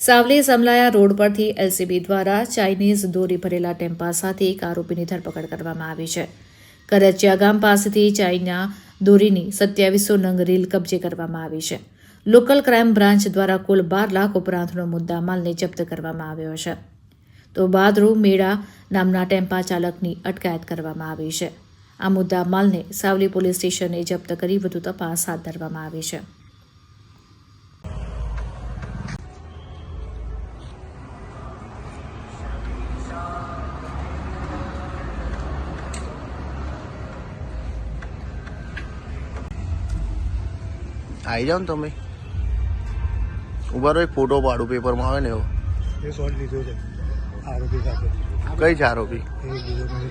Savli Samlaya road પરથી LCB દ્વારા Chinese દોરી ભરેલા ટેમ્પા સાથે એક આરોપીની ધરપકડ કરવામાં આવી છે. કરચિયા ગામ પાસેથી ચાઇના દોરીની સત્યાવીસો નંગ રીલ કબજે કરવામાં આવી છે. લોકલ ક્રાઇમ બ્રાન્ચ દ્વારા કુલ બાર લાખ ઉપરાંતનો મુદ્દા માલને જપ્ત કરવામાં આવ્યો છે. તો બાદરૂ મેળા નામના ટેમ્પા ચાલકની અટકાયત કરવામાં આવી છે. આ મુદ્દા માલને સાવલી પોલીસ સ્ટેશને જપ્ત કરી વધુ તપાસ હાથ ધરવામાં આવી છે. આવી જાઓ ને તમે. ઊભા રહો ફોટો પાડું પેપરમાં આવે ને એવો. એ શોટ લીધો છે. આરોપી સાથે. કઈ છે આરોપી? નથી